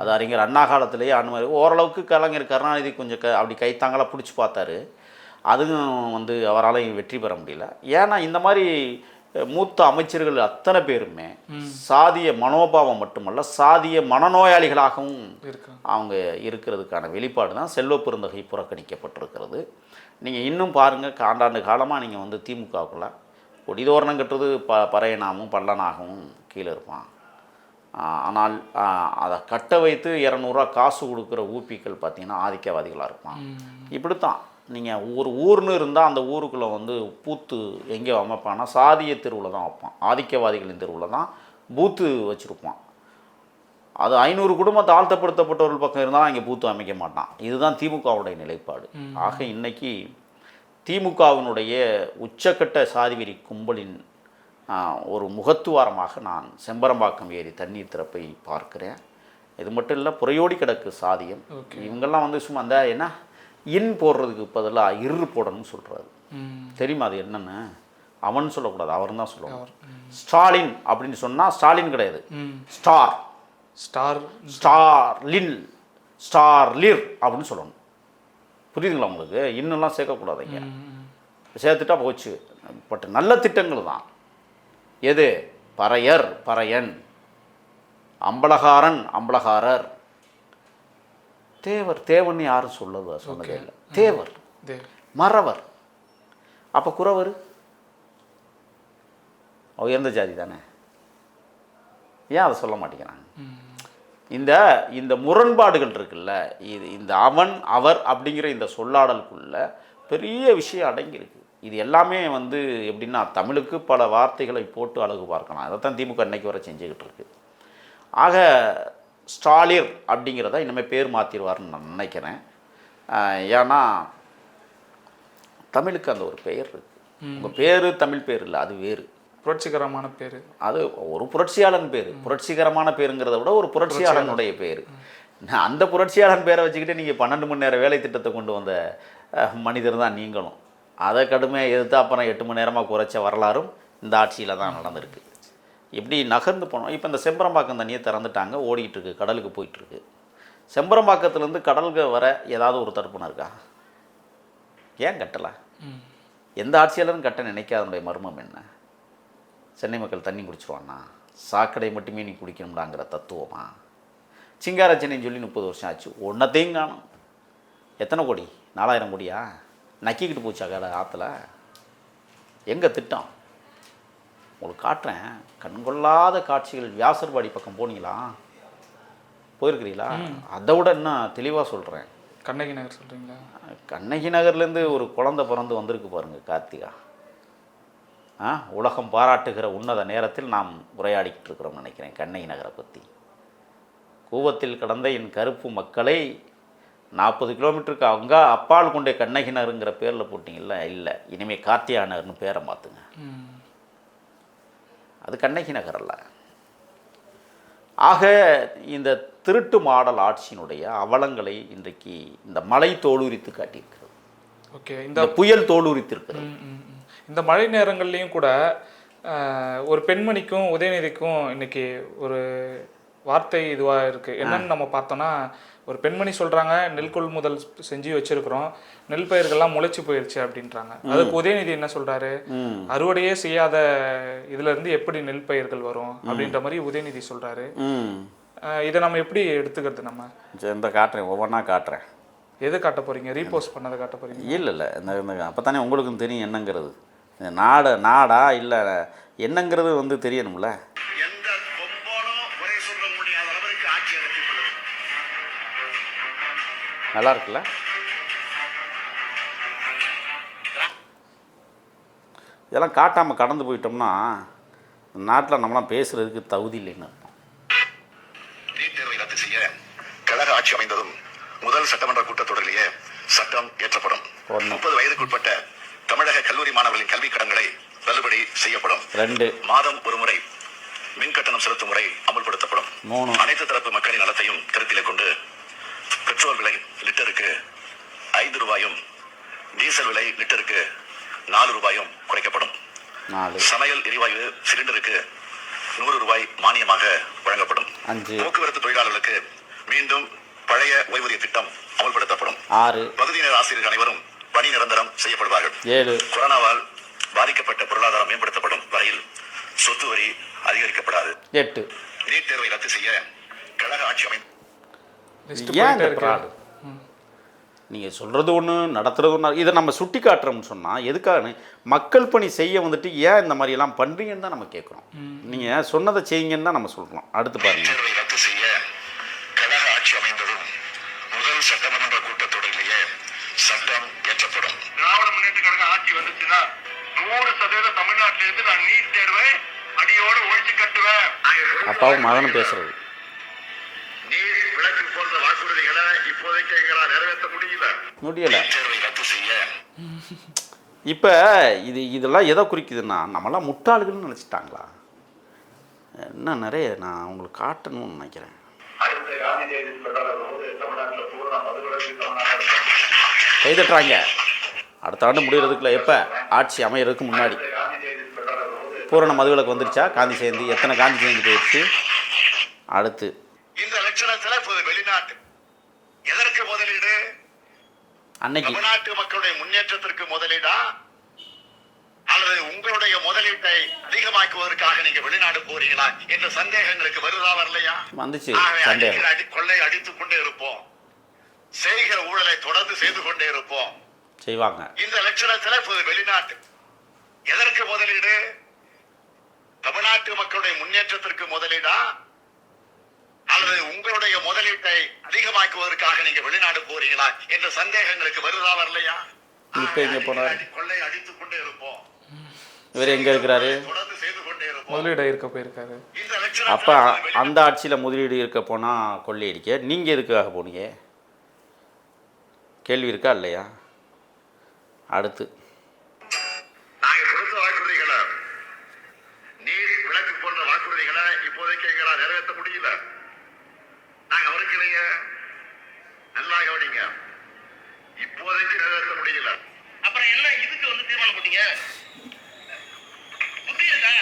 Speaker 1: அது அறிஞர் அண்ணா காலத்திலேயே மாறி ஓரளவுக்கு கலைஞர் கருணாநிதி கொஞ்சம் க அப்படி கைத்தாங்களா பிடிச்சி பார்த்தாரு. அதுவும் வந்து அவரால் வெற்றி பெற முடியல. ஏன்னா இந்த மாதிரி மூத்த அமைச்சர்கள் அத்தனை பேருமே சாதிய மனோபாவம் மட்டுமல்ல சாதிய மனநோயாளிகளாகவும் அவங்க இருக்கிறதுக்கான வெளிப்பாடு தான் செல்வ பெருந்தகை புறக்கணிக்கப்பட்டிருக்கிறது. நீங்கள் இன்னும் பாருங்கள் காண்டாண்டு காலமாக நீங்கள் வந்து திமுகவுக்குள்ள கொடிதோரணம் கட்டுறது ப பறையனாகவும் பல்லனாகவும் கீழே இருப்பான். ஆனால் அதை கட்ட வைத்து இரநூறுவா காசு கொடுக்குற ஊப்பிக்கள் பார்த்தீங்கன்னா ஆதிக்கவாதிகளாக இருப்பான் இப்படித்தான். நீங்கள் ஒரு ஊர்னு இருந்தால் அந்த ஊருக்குள்ளே வந்து பூத்து எங்கே அமைப்பான்னா சாதிய தெருவில் தான் வைப்பான். ஆதிக்கவாதிகளின் தெருவில் தான் பூத்து வச்சுருப்பான். அது ஐநூறு குடும்பம் தாழ்த்தப்படுத்தப்பட்டவர்கள் பக்கம் இருந்தாலும் அங்கே பூத்து அமைக்க மாட்டான். இதுதான் திமுகவுடைய நிலைப்பாடு. ஆக இன்னைக்கு திமுகவினுடைய உச்சக்கட்ட சாதிவெறி கும்பலின் ஒரு முகத்துவாரமாக நான் செம்பரம்பாக்கம் ஏரி தண்ணீர் திறப்பை பார்க்கிறேன். இது மட்டும் இல்லை புறையோடி கிடக்கு சாதியம். இவங்கெல்லாம் வந்து சும்மா அந்த என்ன இன் போடுறதுக்கு பதிலாக இரு போடணும்னு சொல்கிறாரு. தெரியுமா அது என்னன்னு? அவன் சொல்லக்கூடாது அவன் தான் சொல்லணும். ஸ்டாலின் அப்படின்னு சொன்னால் ஸ்டாலின் கிடையாது. ஸ்டார்.
Speaker 2: ஸ்டார்.
Speaker 1: ஸ்டார்லின். ஸ்டார்லிர் அப்படின்னு சொல்லணும். புரியுதுங்களா உங்களுக்கு? இன்னும்லாம் சேர்க்கக்கூடாதுங்க
Speaker 2: ம்.
Speaker 1: சேர்த்துட்டா போச்சு. பட் நல்ல திட்டங்கள் தான். எது? பறையர் பறையன். அம்பலகாரன் அம்பலகாரர். தேவர் தேவன் யாரும் சொல்லது? சொன்னதே இல்லை. தேவர்.
Speaker 2: தேவ்
Speaker 1: மறவர். அப்போ குறவர்? உயர்ந்த ஜாதி தானே. ஏன் அதை சொல்ல மாட்டேங்கிறாங்க. இந்த இந்த முரண்பாடுகள் இருக்குல்ல இது இந்த அவன் அவர் அப்படிங்கிற இந்த சொல்லாடலுக்குள்ள பெரிய விஷயம் அடங்கியிருக்கு. இது எல்லாமே வந்து எப்படின்னா தமிழுக்கு பல வார்த்தைகளை போட்டு அழகு பார்க்கலாம். அதைத்தான் திமுக இன்னைக்கு வரை செஞ்சுக்கிட்டு இருக்கு. ஆக ஸ்டாலிர் அப்படிங்கிறத இனிமேல் பேர் மாற்றிடுவார்னு நான் நினைக்கிறேன். ஏன்னா தமிழுக்கு அந்த ஒரு பெயர் இருக்கு. உங்கள் பேர் தமிழ் பேர் இல்லை அது வேறு.
Speaker 2: புரட்சிகரமான பேரு.
Speaker 1: அது ஒரு புரட்சியாளன் பேர். புரட்சிகரமான பேருங்கிறத விட ஒரு புரட்சியாளனுடைய பேர். அந்த புரட்சியாளன் பேரை வச்சுக்கிட்டு நீங்கள் பன்னெண்டு மணி நேரம் வேலை திட்டத்தை கொண்டு வந்த மனிதர் தான் நீங்களும். அதை கடுமையாக எதிர்த்து அப்புறம் எட்டு மணி நேரமாக குறைச்ச வரலாறும் இந்த ஆட்சியில் தான் நடந்திருக்கு. இப்படி நகர்ந்து போனோம். இப்போ இந்த செம்பரம்பாக்கம் தண்ணியை திறந்துட்டாங்க. ஓடிக்கிட்டு இருக்கு. கடலுக்கு போயிட்டுருக்கு செம்பரம்பாக்கத்துலேருந்து கடலுக்கு வர ஏதாவது ஒரு தடுப்பணம் இருக்கா? ஏன் கட்டலை. எந்த ஆட்சியாளரும் கட்ட நினைக்காதனுடைய மர்மம் என்ன? சென்னை மக்கள் தண்ணி குடிச்சிருவானா சாக்கடை மட்டுமே நீ குடிக்கணும்டாங்கிற தத்துவமா? சிங்கார சென்னைன்னு சொல்லி முப்பது வருஷம் ஆச்சு. ஒன்றத்தையும் காணும். எத்தனை கோடி? நாலாயிரம் கோடியா? நக்கிக்கிட்டு போச்சா கடை ஆற்றுல எங்கே திட்டம்? உங்களுக்கு காட்டுறேன். கண்கொள்ளாத காட்சிகள் வியாசர்பாடி பக்கம் போனீங்களா? போயிருக்கிறீங்களா? அதை விட இன்னும் தெளிவாக சொல்கிறேன்
Speaker 2: கண்ணகி நகர் சொல்றீங்களா?
Speaker 1: கண்ணகி நகர்லேருந்து ஒரு குழந்தை பிறந்து வந்திருக்கு பாருங்க கார்த்திகா. ஆ உலகம் பாராட்டுகிற உன்னத நேரத்தில் நாம் உரையாடிக்கிட்டு இருக்கிறோம் நினைக்கிறேன் கண்ணகி நகரை பற்றி கூவத்தில் கடந்த என் கருப்பு மக்களை நாற்பது கிலோமீட்டருக்கு அங்கே அப்பால் கொண்டே கண்ணகி நகருங்கிற பேரில் போட்டிங்கல்ல? இல்லை. இனிமேல் கார்த்திகா நகர்னு பேரை மாற்றுங்க. அது கண்ணகி நகர் அல்ல. ஆக இந்த திருட்டு மாடல் ஆட்சியினுடைய அவலங்களை இன்றைக்கு இந்த மலை தோலுரித்து காட்டியிருக்கிறது.
Speaker 2: ஓகே இந்த
Speaker 1: புயல் தோலுரித்திருக்கிறது.
Speaker 2: இந்த மழை நேரங்கள்லையும் கூட ஒரு பெண்மணிக்கும் உதயநிதிக்கும் இன்னைக்கு ஒரு வார்த்தை இதுவாக இருக்குது என்னன்னு நம்ம பார்த்தோம்னா ஒரு பெண்மணி சொல்கிறாங்க நெல் கொள்முதல் செஞ்சு வச்சிருக்கிறோம் நெல் பயிர்கள்லாம் முளைச்சு போயிருச்சு அப்படின்றாங்க. அதுக்கு உதயநிதி என்ன சொல்கிறாரு அறுவடையே செய்யாத இதுல இருந்து எப்படி நெல் பயிர்கள் வரும் அப்படின்ற மாதிரி உதயநிதி சொல்கிறாரு இதை நம்ம எப்படி எடுத்துக்கிறது நம்ம?
Speaker 1: இந்த காட்டுறேன் ஒவ்வொன்றா காட்டுறேன்.
Speaker 2: எதை காட்ட போறீங்க? ரீபோஸ்ட் பண்ணதை காட்ட போறீங்க?
Speaker 1: இல்லை இல்லை இந்த இந்த அப்போ தானே உங்களுக்கும் தெரியும் என்னங்கிறது. இந்த நாடு நாடா இல்லை என்னங்கிறது வந்து தெரியணும்ல. நல்லா இருக்குல்ல இதெல்லாம் காட்டாமல் கடந்து போயிட்டோம்னா நாட்டில் நம்மளாம் பேசுகிறதுக்கு தகுதி இல்லைன்னு.
Speaker 3: நீட் தேர்வை ரத்து செய்ய கழக ஆட்சி அமைந்ததும் முதல் சட்டமன்ற கூட்டத்தொடரிலேயே சட்டம் இயற்றப்படும்
Speaker 1: ஒண்ணு.
Speaker 3: முப்பது வயதுக்குட்பட்ட தமிழக கல்லூரி மாணவர்களின் கல்வி கடன்களை தள்ளுபடி செய்யப்படும்
Speaker 1: ரெண்டு
Speaker 3: மாதம் ஒரு முறை மின் கட்டணம் செலுத்தும் முறை அமல்படுத்தப்படும். அனைத்து தரப்பு மக்களின் நலத்தையும் கருத்திலே கொண்டு பெட்ரோல் விலை லிட்டருக்கு ஐந்து ரூபாயும் டீசல் விலை லிட்டருக்கு நாலு ரூபாயும் குறைக்கப்படும். சமையல் எரிவாயு சிலிண்டருக்கு நூறு ரூபாய் மானியமாக வழங்கப்படும். போக்குவரத்து தொழிலாளர்களுக்கு மீண்டும் பழைய ஓய்வூதிய திட்டம் அமல்படுத்தப்படும்.
Speaker 1: ஆறு.
Speaker 3: பகுதியினர் ஆசிரியர்கள் அனைவரும் பணி நிரந்தரம் செய்யப்படுவார்கள். கொரோனாவால் பாதிக்கப்பட்ட பொருளாதாரம் மேம்படுத்தப்படும் வரையில் சொத்து வரி அதிகரிக்கப்படாது. நீட் தேர்வை ரத்து செய்ய கழக ஆட்சி அமை
Speaker 2: லிஸ்ட்
Speaker 1: ஏன் இந்த ப்ராடு நீங்கள் சொல்கிறது ஒன்று நடத்துறது ஒன்று இதை நம்ம சுட்டி காட்டுறோம்னு சொன்னால் எதுக்காக மக்கள் பணி செய்ய வந்துட்டு ஏன் இந்த மாதிரியெல்லாம் பண்ணுறீங்கன்னு தான் நம்ம கேட்குறோம். நீங்கள் சொன்னதை செய்யுங்கன்னு தான் நம்ம சொல்கிறோம் அடுத்து பாருங்க.
Speaker 3: தேர்வை ரத்து செய்ய கழக ஆட்சி அமைந்ததும் முதல் சட்டமன்ற கூட்டத்தொடரிலேயே சட்டம் இயற்றப்படும். திராவிட முன்னேற்ற கழக ஆட்சி வந்துச்சுன்னா நூறு சதவீதம் தமிழ்நாட்டில இருந்து நான் நீட் தேர்வை அடியோடு ஒழிச்சு கட்டுவேன்.
Speaker 1: அப்பாவும் மகனும் பேசுறது.
Speaker 3: நீட் விளக்கு போன்ற வாக்குறுதிகளை இப்போதைக்கு எங்களால் நிறைவேற்ற முடியல.
Speaker 1: முடியலை.
Speaker 3: ரத்து செய்ய.
Speaker 1: இப்போ இது இதெல்லாம் எதை குறிக்குதுன்னா நம்மளாம் முட்டாள்கள்னு நினச்சிட்டாங்களா? என்ன நிறைய நான் உங்களுக்கு காட்டணும்னு நினைக்கிறேன். கைதட்டுறாங்க. அடுத்த ஆண்டு முடிகிறதுக்குள்ள எப்போ ஆட்சி அமையறதுக்கு முன்னாடி. பூரண மதுவிலக்கு வந்துருச்சா? காந்தி ஜெயந்தி. எத்தனை காந்தி ஜெயந்தி போயிடுச்சு? அடுத்து.
Speaker 3: லட்சணத்துல இப்போது வெளிநாட்டு. எதற்கு முதலீடு? தமிழ்நாட்டு மக்களுடைய முன்னேற்றத்திற்கு முதலீடா? அல்லது உங்களுடைய முதலீட்டை அதிகமாக்குவதற்காக நீங்க வெளிநாடு போறீங்களா? என்ற சந்தேகங்களுக்கு வருதா வரலையா? அடி கொள்ளை அடித்துக் கொண்டே இருப்போம். செய்கிற ஊழலை தொடர்ந்து செய்து கொண்டே இருப்போம்.
Speaker 1: செய்வாங்க.
Speaker 3: இந்த லட்சணத்துல இப்போது வெளிநாட்டு. எதற்கு முதலீடு? தமிழ்நாட்டு மக்களுடைய முன்னேற்றத்திற்கு முதலீடா? அல்லது உங்களுடைய முதலீட்டை அதிகமாக்குவதற்காக நீங்க வெளிநாடு போறீங்களா என்ற சந்தேகங்களுக்கு வருதா வரலையா? கொள்ளை அடித்துக் கொண்டே இருப்போம்.
Speaker 1: இவர் எங்கே இருக்கிறாரு?
Speaker 2: முதலீடு இருக்க போயிருக்காரு.
Speaker 1: அப்போ அந்த ஆட்சியில் முதலீடு இருக்க போனால் கொள்ளையடிக்க நீங்கள் எதுக்காக போனீங்க? கேள்வி இருக்கா இல்லையா? அடுத்து
Speaker 3: நாங்க கொடுத்த வாக்குறுதிகளை நீர் விளக்கு போன்ற வாக்குறுதிகளை இப்போதைக்கு எங்களால் நிறைவேற்ற முடியல நாங்க அவருக்கிடையே நல்லா கவனிங்க இப்போதைக்கு நிறைவேற்ற முடியல.
Speaker 4: அப்புறம் என்ன இதுக்கு வந்து தீர்மானம் பண்ணீங்க புத்தி இருக்கா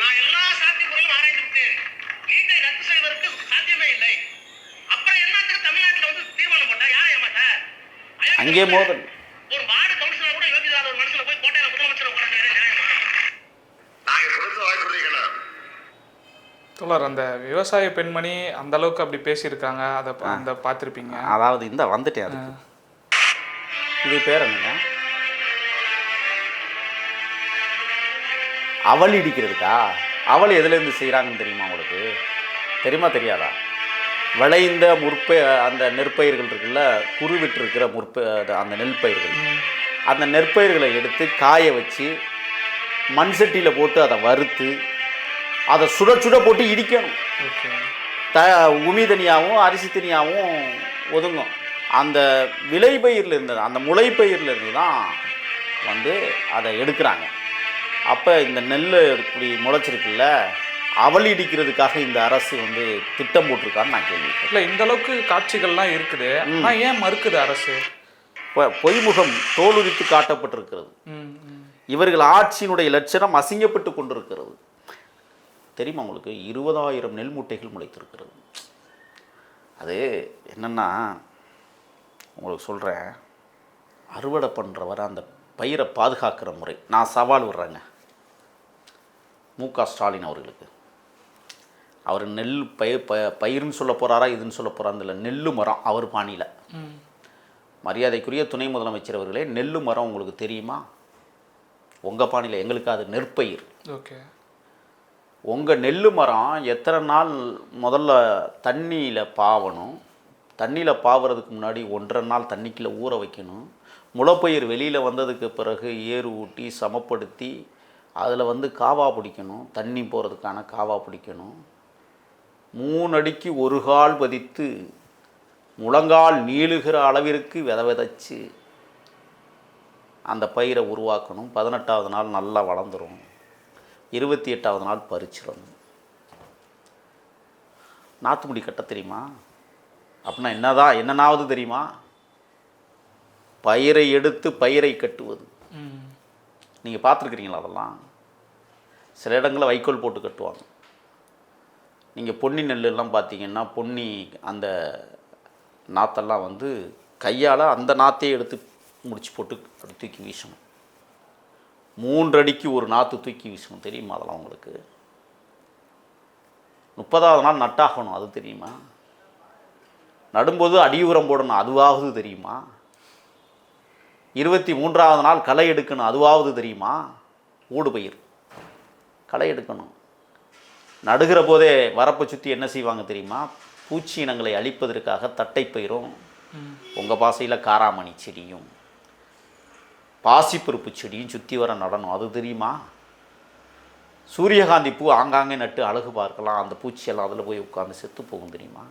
Speaker 4: நான் எல்லா சாத்தியமுறையும் ஆராய்ந்து விட்டேன். நீட்டை ரத்து செய்வதற்கு சாத்தியமே இல்லை. அப்புறம் என்னத்துக்கு தமிழ்நாட்டுல வந்து தீர்மானம் போட்டா? யார் அயோக்கிய
Speaker 1: அங்கே. மோதல்
Speaker 4: ஒரு வார்டு கவுன்சிலர் கூட யோகிதாத ஒரு மனுஷனை போய் கோட்டையில முதலமைச்சர் உட்காந்து நியாயமா
Speaker 3: நாங்க கொடுத்த வாக்குறுதிகளை
Speaker 2: தோழர் அந்த விவசாய பெண்மணி அந்த அளவுக்கு அப்படி பேசியிருக்காங்க அதை அந்த பார்த்துருப்பீங்க.
Speaker 1: அதாவது இந்த வந்துட்டேன் அதுக்கு. இது பேர் என்னங்க? அவல் இடிக்கிறதுக்கா? அவல் எதுலேருந்து செய்கிறாங்கன்னு தெரியுமா உங்களுக்கு? தெரியுமா தெரியாதா? விளைந்த முற்ப அந்த நெற்பயிர்கள் இருக்குல்ல குருவிட்டு இருக்கிற முற்ப அந்த நெல் பயிர்கள் அந்த நெற்பயிர்களை எடுத்து காய வச்சு மண் சட்டியில் போட்டு அதை வறுத்து அதை சுட சுட போட்டு இடிக்கணும். த உமி தனியாகவும் அரிசி தனியாகவும் ஒதுங்கும். அந்த விளைபயிரில் இருந்தது அந்த முளைப்பயிரில் இருந்து தான் வந்து அதை எடுக்கிறாங்க. அப்போ இந்த நெல் இப்படி முளைச்சிருக்குல்ல அவல் இடிக்கிறதுக்காக இந்த அரசு வந்து திட்டம் போட்டிருக்கான்னு நான் கேள்விப்பட்டேன்.
Speaker 2: இல்லை இந்த அளவுக்கு காட்சிகள்லாம் இருக்குது. ஆனால் ஏன் மறுக்குது அரசு?
Speaker 1: பொ- பொய்முகம் தோலுரித்து காட்டப்பட்டிருக்கிறது. இவர்கள் ஆட்சியினுடைய லட்சணம் அசிங்கப்பட்டு கொண்டிருக்கிறது. தெரியுமா உங்களுக்கு? இருபதாயிரம் நெல் மூட்டைகள் முளைத்திருக்கிறது. அது என்னென்னா உங்களுக்கு சொல்கிறேன் அறுவடை பண்ணுறவர் அந்த பயிரை பாதுகாக்கிற முறை. நான் சவால் விடுறேங்க. மு க ஸ்டாலின் அவர்களுக்கு. அவர் நெல் பயிர் ப பயிர்னு சொல்ல போகிறாரா இதுன்னு சொல்ல போகிறாரு இல்லை நெல்லு மரம் அவர் பாணியில். மரியாதைக்குரிய துணை முதலமைச்சர் அவர்களே நெல்லு மரம் உங்களுக்கு தெரியுமா? உங்கள் பாணியில் எங்களுக்கு அது நெற்பயிர்.
Speaker 2: ஓகே.
Speaker 1: உங்கள் நெல் மரம் எத்தனை நாள் முதல்ல தண்ணியில் பாவணும்? தண்ணியில் பாவுறதுக்கு முன்னாடி ஒன்றரை நாள் தண்ணிக்குள்ளே ஊற வைக்கணும். முளைப்பயிர் வெளியில் வந்ததுக்கு பிறகு ஏறு ஊட்டி சமப்படுத்தி அதில் வந்து காவா பிடிக்கணும். தண்ணி போகிறதுக்கான காவா பிடிக்கணும். மூணு அடிக்கு ஒரு கால் பதித்து முழங்கால் நீளுகிற அளவிற்கு வித விதைச்சு அந்த பயிரை உருவாக்கணும். பதினெட்டாவது நாள் நல்லா வளர்ந்துடும் இருபத்தி எட்டாவது நாள் பறிச்சிடணும் நாற்று முடி கட்ட தெரியுமா? அப்படின்னா என்னதான் என்னன்னாவது தெரியுமா? பயிரை எடுத்து பயிரை கட்டுவது. நீங்கள் பார்த்துருக்குறீங்களா அதெல்லாம்? சில இடங்களில் வைக்கோல் போட்டு கட்டுவாங்க. நீங்கள் பொன்னி நெல்லெல்லாம் பார்த்தீங்கன்னா பொன்னி அந்த நாத்தெல்லாம் வந்து கையால் அந்த நாத்தையே எடுத்து முடிச்சு போட்டு தூக்கி வீசணும். மூன்று அடிக்கு ஒரு நாற்று தூக்கி வீசணும் தெரியுமா அதெல்லாம் உங்களுக்கு? முப்பதாவது நாள் நட்டாகணும் அது தெரியுமா? நடும்போது அடியுரம் போடணும் அதுவாவது தெரியுமா? இருபத்தி மூன்றாவது நாள் களை எடுக்கணும் அதுவாவது தெரியுமா? ஊடு பயிர். களை எடுக்கணும். நடுகிற போதே வரப்பை சுற்றி என்ன செய்வாங்க தெரியுமா? பூச்சி இனங்களை அழிப்பதற்காக தட்டைப்பயிரும்
Speaker 2: ம்.
Speaker 1: உங்கள் பாசையில் காராமணி செடியும் பாசிப்பருப்பு செடியும் சுற்றி வர நடனம் அது தெரியுமா? சூரியகாந்தி பூ ஆங்காங்கே நட்டு அழகு பார்க்கலாம். அந்த பூச்சியெல்லாம் அதில் போய் உட்காந்து செத்து போகும் தெரியுமா?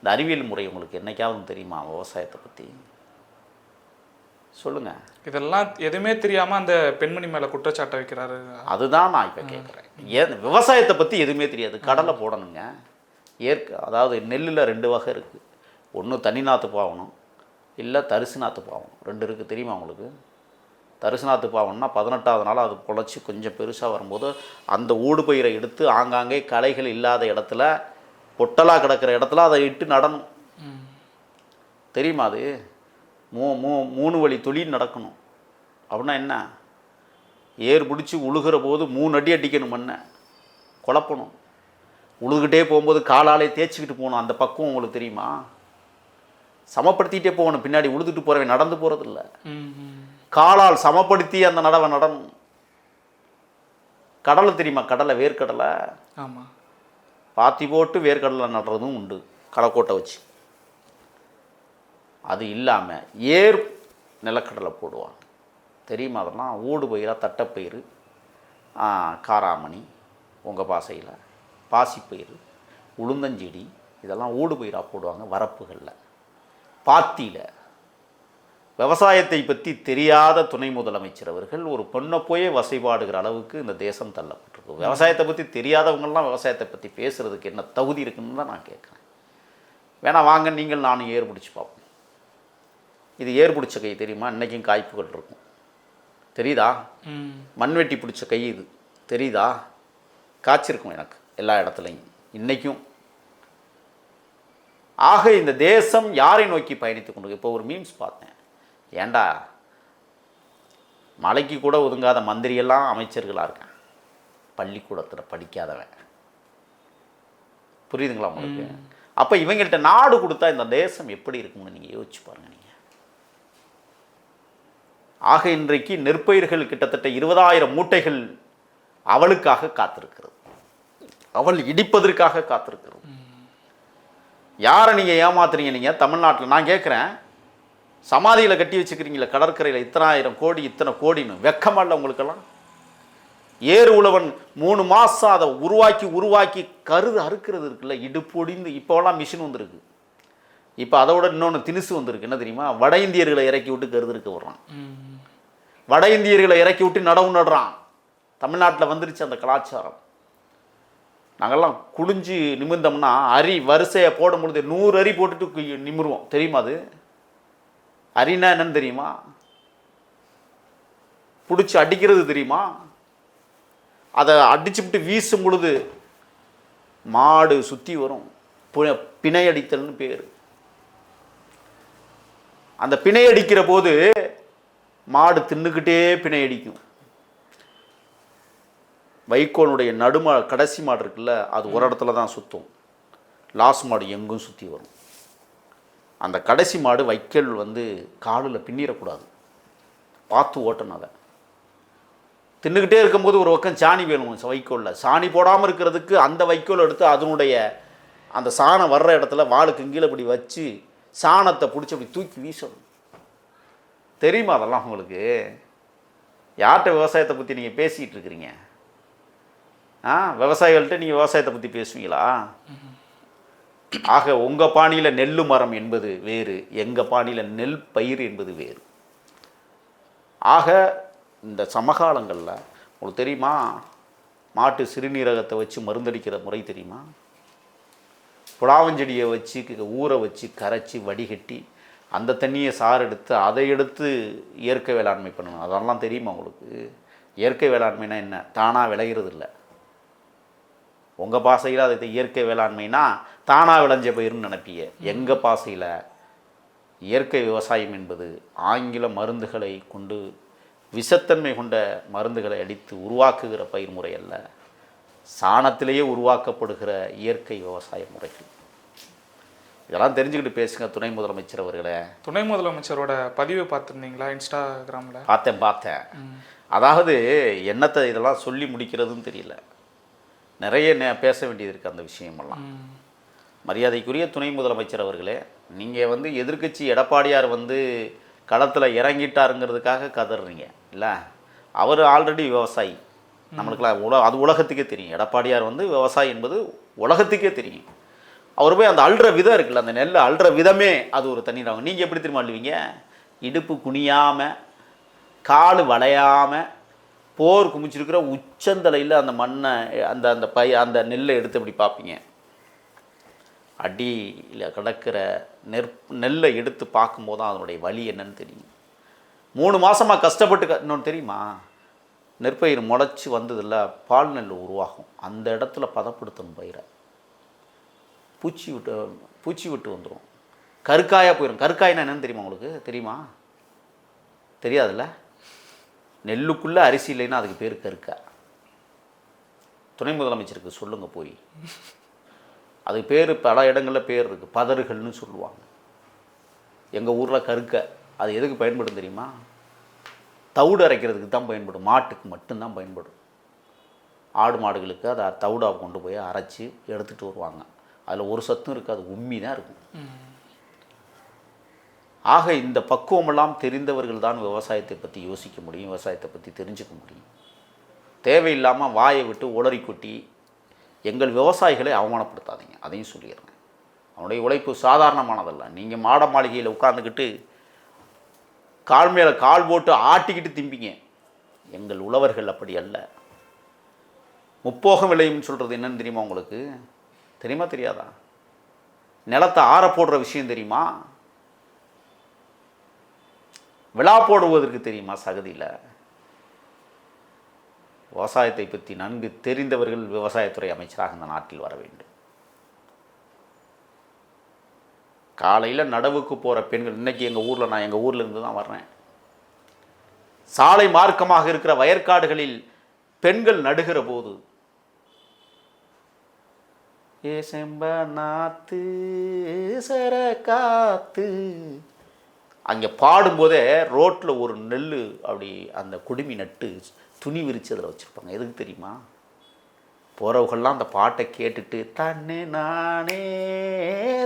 Speaker 1: இந்த அறிவியல் முறை உங்களுக்கு என்னைக்காவது தெரியுமா விவசாயத்தை பற்றி சொல்லுங்கள்
Speaker 2: இதெல்லாம் எதுவுமே தெரியாம அந்த பெண்மணி மேல குற்றச்சாட்டை வைக்கிறாரு.
Speaker 1: அதுதான் நான் இப்போ கேட்குறேன் ஏன் விவசாயத்தை பற்றி எதுவுமே தெரியாது. கடலை போடணுங்க. ஏற்க அதாவது நெல்லில் ரெண்டு வகை இருக்குது ஒன்று தனி நாற்று பாவணும் இல்லை தரிசு நாற்று பாவணும் ரெண்டு இருக்குது தெரியுமா உங்களுக்கு? தரிசு நாற்று பாவனம்னா பதினெட்டாவது நாள் அது பொழைச்சி கொஞ்சம் பெருசாக வரும்போது அந்த ஊடு பயிரை எடுத்து ஆங்காங்கே களைகள் இல்லாத இடத்துல பொட்டலாக கிடக்கிற இடத்துல அதை இட்டு நடணும். தெரியுமா அது? மூ மூ மூணு வழி தொழில் நடக்கணும். அப்படின்னா என்ன? ஏர் பிடிச்சி உழுகிற போது மூணு அடி அடிக்கணும் மண்ணை. குழப்பணும். உழுதுகிட்டே போகும்போது காலாலே தேய்ச்சிக்கிட்டு போகணும். அந்த பக்குவம் உங்களுக்கு தெரியுமா? சமப்படுத்திக்கிட்டே போகணும். பின்னாடி உழுதுட்டு போகிறவன் நடந்து போகிறதில்ல காலால் சமப்படுத்தி அந்த நடவை நடணும். கடலை தெரியுமா? கடலை வேர்க்கடலை.
Speaker 2: ஆமா.
Speaker 1: பாத்தி போட்டு வேர்க்கடலை நடுறதும் உண்டு. களைக்கோட்டை வச்சு. அது இல்லாமல் ஏர் நிலக்கடலை போடுவாங்க. தெரியுமா அதெல்லாம்? ஊடு பயிராக தட்டைப்பயிறு ஆ, காராமணி உங்கள் பாசையில். பாசிப்பயிறு உளுந்தஞ்செடி இதெல்லாம் ஊடு பயிராக போடுவாங்க வரப்புகளில். பாத்தியில். விவசாயத்தை பற்றி தெரியாத துணை முதலமைச்சர் அவர்கள் ஒரு பொண்ணை போயே வசைபாடுகிற அளவுக்கு இந்த தேசம் தள்ளப்பட்டிருக்கு. விவசாயத்தை பற்றி தெரியாதவங்கெல்லாம் விவசாயத்தை பற்றி பேசுகிறதுக்கு என்ன தகுதி இருக்குன்னு தான் நான் கேட்குறேன். வேணா வாங்க நீங்கள் நானும் ஏர் பிடிச்சி பார்ப்போம். இது ஏர் பிடிச்ச கை தெரியுமா? இன்றைக்கும் காய்ப்புகள் இருக்கும். தெரியுதா? மண்வெட்டி பிடிச்ச கை இது. தெரியுதா? காய்ச்சிருக்கும் எனக்கு எல்லா இடத்துலையும். இன்றைக்கும் ஆக இந்த தேசம் யாரை நோக்கி பயணித்து கொண்டு இப்போ ஒரு மீம்ஸ் பார்த்தேன். ஏண்டா? மலைக்கு கூட ஒதுங்காத மந்திரியெல்லாம் அமைச்சர்களாக இருக்கான். பள்ளிக்கூடத்தில் படிக்காதவன். புரியுதுங்களா உங்களுக்கு? அப்போ இவங்கள்ட்ட நாடு கொடுத்தா இந்த தேசம் எப்படி இருக்கும்னு நீங்கள் யோசிச்சு பாருங்க நீங்கள் ஆக இன்றைக்கு நெற்பயிர்கள் கிட்டத்தட்ட இருபதாயிரம் மூட்டைகள் அவளுக்காக காத்திருக்கிறது. அவள் இடிப்பதற்காக காத்திருக்கிறது. யாரை நீங்கள் ஏமாத்துறீங்க நீங்கள் தமிழ்நாட்டில் நான் கேட்குறேன் சமாதியில் கட்டி வச்சுக்கிறீங்களே கடற்கரையில் இத்தனாயிரம் கோடி இத்தனை கோடின்னு. வெக்கமல்ல உங்களுக்கெல்லாம்? ஏறு உழவன் மூணு மாதம் அதை உருவாக்கி உருவாக்கி கருது அறுக்கிறது இருக்குல்ல? இடுப்பொடிந்து இப்போலாம் மிஷின் வந்திருக்கு. இப்போ அதை விட இன்னொன்று திணிசு வந்திருக்கு. என்ன தெரியுமா? வட இந்தியர்களை இறக்கி விட்டு கருது இருக்க விடுறான். வட இந்தியர்களை இறக்கி விட்டு நடவு நடுறான். தமிழ்நாட்டில் வந்துருச்சு அந்த கலாச்சாரம். நாங்கெல்லாம் குடிஞ்சு நிமிர்ந்தோம்னா அரி வரிசையை போடும் பொழுது நூறு அரி போட்டுட்டு கு- நிமிருவோம். தெரியுமா அது? அரினா என்னன்னு தெரியுமா? பிடிச்சி அடிக்கிறது தெரியுமா? அதை அடிச்சுவிட்டு வீசும் பொழுது மாடு சுற்றி வரும். பு- பிணை அடித்தல்னு பேர். அந்த பிணை அடிக்கிற போது மாடு தின்னுக்கிட்டே பிணை வைக்கோலுடைய நடுமா கடைசி மாடு இருக்குல்ல அது ஒரு இடத்துல தான் சுற்றும் லாஸ்ட் மாடு எங்கும் சுற்றி வரும். அந்த கடைசி மாடு வைக்கோல் வந்து காலில் பின்னிடக்கூடாது. பார்த்து ஓட்டணும் அதை. தின்னுக்கிட்டே இருக்கும்போது ஒரு பக்கம் சாணி வேணும் வைக்கோலில். சாணி போடாமல் இருக்கிறதுக்கு அந்த வைக்கோல் எடுத்து அதனுடைய அந்த சாணம் வர்ற இடத்துல வாளுக்கு கீழே இப்படி வச்சு சாணத்தை பிடிச்சி அப்படி தூக்கி வீசணும். தெரியுமா அதெல்லாம் உங்களுக்கு? யார்கிட்ட விவசாயத்தை பற்றி நீங்கள் பேசிகிட்டு இருக்கிறீங்க? ஆ விவசாயிகள்கிட்ட நீங்கள் விவசாயத்தை பற்றி பேசுவீங்களா? ஆக உங்கள் பாணியில் நெல்லு மரம் என்பது வேறு எங்கள் பாணியில் நெல் பயிர் என்பது வேறு. ஆக இந்த சமகாலங்களில் உங்களுக்கு தெரியுமா? மாட்டு சிறுநீரகத்தை வச்சு மருந்தடிக்கிற முறை தெரியுமா? புலாவஞ்செடியை வச்சு ஊற வச்சு கரைச்சி வடிகட்டி அந்த தண்ணியை சாறு எடுத்து அதை எடுத்து இயற்கை வேளாண்மை பண்ணணும். அதெல்லாம் தெரியுமா உங்களுக்கு? இயற்கை வேளாண்மைனா என்ன? தானாக விளையிறது இல்லை உங்கள் பாசையில் அது இயற்கை வேளாண்மைனா தானாக விளைஞ்ச பயிர்னு நினைப்பீங்க எங்கள் பாசையில் இயற்கை விவசாயம் என்பது ஆங்கில மருந்துகளை கொண்டு விஷத்தன்மை கொண்ட மருந்துகளை அடித்து உருவாக்குகிற பயிர் முறை அல்ல. சாணத்திலேயே உருவாக்கப்படுகிற இயற்கை விவசாய முறைகள். இதெல்லாம் தெரிஞ்சுக்கிட்டு பேசுங்க துணை முதலமைச்சர் அவர்களே.
Speaker 2: துணை முதலமைச்சரோட பதிவு பார்த்துருந்தீங்களா இன்ஸ்டாகிராமில்?
Speaker 1: பார்த்தேன் பார்த்தேன். அதாவது என்னத்தை இதெல்லாம் சொல்லி முடிக்கிறதுன்னு தெரியல. நிறைய நே- பேச வேண்டியது இருக்குது அந்த விஷயமெல்லாம். மரியாதைக்குரிய துணை முதலமைச்சர் அவர்களே நீங்கள் வந்து எதிர்க்கட்சி எடப்பாடியார் வந்து களத்தில் இறங்கிட்டாருங்கிறதுக்காக கதறீங்க இல்லை? அவர் ஆல்ரெடி விவசாயி. நம்மளுக்குலாம் உல அது உலகத்துக்கே தெரியும். எடப்பாடியார் வந்து விவசாயி என்பது உலகத்துக்கே தெரியும். அவர் போய் அந்த அழுற விதம் இருக்குல்ல அந்த நெல்லை அழுற விதமே அது ஒரு தண்ணி நீங்கள் எப்படி திரும்ப அழுவீங்க இடுப்பு குனியாமல் கால் வளையாமல் போர் குமிச்சிருக்கிற உச்சந்தலையில் அந்த மண்ணை அந்த அந்த பை அந்த நெல்லை எடுத்து இப்படி பார்ப்பீங்க. அடியில் கிடக்கிற நெற் நெல்லை எடுத்து பார்க்கும்போது தான் அதனுடைய வலி என்னன்னு தெரியும். மூணு மாதமாக கஷ்டப்பட்டு க- இன்னொன்று தெரியுமா? நெற்பயிர் முளைச்சி வந்ததில்ல பால் நெல் உருவாகும். அந்த இடத்துல பதப்படுத்தணும் பயிரை. பூச்சி விட்டு பூச்சி விட்டு வந்துடும் கருக்காயாக போயிடும் கருக்காயினா என்னென்னு தெரியுமா உங்களுக்கு? தெரியுமா? தெரியாதுல்ல? நெல்லுக்குள்ளே அரிசி இல்லைன்னா அதுக்கு பேர் கருக்கா துணை முதலமைச்சருக்கு சொல்லுங்கள் போய். அதுக்கு பேர் பல இடங்களில் பேர் இருக்குது பதறுகள்னு சொல்லுவாங்க. எங்கள் ஊரில் கருக்க அது எதுக்கு பயன்படும் தெரியுமா? தவிடு அரைக்கிறதுக்கு தான் பயன்படும். மாட்டுக்கு மட்டும்தான் பயன்படும். ஆடு மாடுகளுக்கு அதை தவிடாக கொண்டு போய் அரைச்சி எடுத்துகிட்டு வருவாங்க. அதில் ஒரு சத்தும் இருக்காது. உம்மி தான் இருக்கும் ஆக இந்த பக்குவமெல்லாம் தெரிந்தவர்கள் தான் விவசாயத்தை பற்றி யோசிக்க முடியும் விவசாயத்தை பற்றி தெரிஞ்சுக்க முடியும். தேவையில்லாமல் வாயை விட்டு உளறி கொட்டி எங்கள் விவசாயிகளை அவமானப்படுத்தாதீங்க. அதையும் சொல்லிடுறேன். அவனுடைய உழைப்பு சாதாரணமானதல்ல. நீங்கள் மாட மாளிகையில் உட்காந்துக்கிட்டு கால் மேலே கால் போட்டு ஆட்டிக்கிட்டு திம்பிங்க. எங்கள் உழவர்கள் அப்படி அல்ல. முப்போகம் விளையும்னு சொல்கிறது என்னன்னு தெரியுமா உங்களுக்கு? தெரியுமா தெரியாதா? நிலத்தை ஆற போடுற விஷயம் தெரியுமா? விழா போடுவதற்கு தெரியுமா சகதியில்? விவசாயத்தை பற்றி நன்கு தெரிந்தவர்கள் விவசாயத்துறை அமைச்சராக இந்த நாட்டில் வர வேண்டும். காலையில் நடவுக்கு போகிற பெண்கள் இன்னைக்கு எங்கள் ஊரில் நான் எங்கள் ஊர்லேருந்து தான் வர்றேன். சாலை மார்க்கமாக இருக்கிற வயற்காடுகளில் பெண்கள் நடுகிற போது ஏ செம்ப நாத்து சர காத்து அங்கே பாடும்போதே ரோட்டில் ஒரு நெல் அப்படி அந்த குடுமி நட்டு துணி விரித்து அதில் வச்சுருப்பாங்க. எதுக்கு தெரியுமா? போகிறவங்கள்லாம் அந்த பாட்டை கேட்டுட்டு தன்னே நானே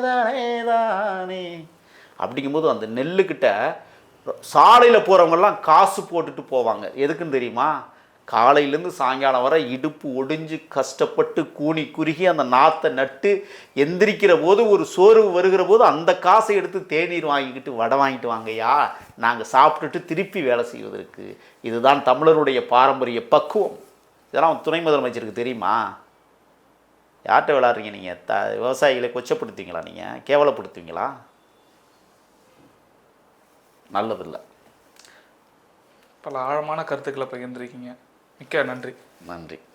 Speaker 1: தானே தானே அப்படிங்கும்போது அந்த நெல்லுக்கிட்ட சாலையில் போகிறவங்கெல்லாம் காசு போட்டுட்டு போவாங்க. எதுக்குன்னு தெரியுமா? காலையிலேருந்து சாயங்காலம் வரை இடுப்பு ஒடிஞ்சு கஷ்டப்பட்டு கூனி குறுகி அந்த நாத்தை நட்டு எந்திரிக்கிற போது ஒரு சோர்வு வருகிற போது அந்த காசை எடுத்து தேநீர் வாங்கிக்கிட்டு வடை வாங்கிட்டு வாங்கய்யா. நாங்கள் சாப்பிட்டுட்டு திருப்பி வேலை செய்வதற்கு. இதுதான் தமிழருடைய பாரம்பரிய பக்குவம். இதெல்லாம் துணை முதலமைச்சருக்கு தெரியுமா? யார்கிட்ட விளாட்றீங்க நீங்கள் த விவசாயிகளை கொச்சப்படுத்துவீங்களா நீங்கள் கேவலப்படுத்துவீங்களா? நல்லதில்லை.
Speaker 2: பல ஆழமான கருத்துக்களை பகிர்ந்திருக்கீங்க. மிக்க நன்றி.
Speaker 1: நன்றி.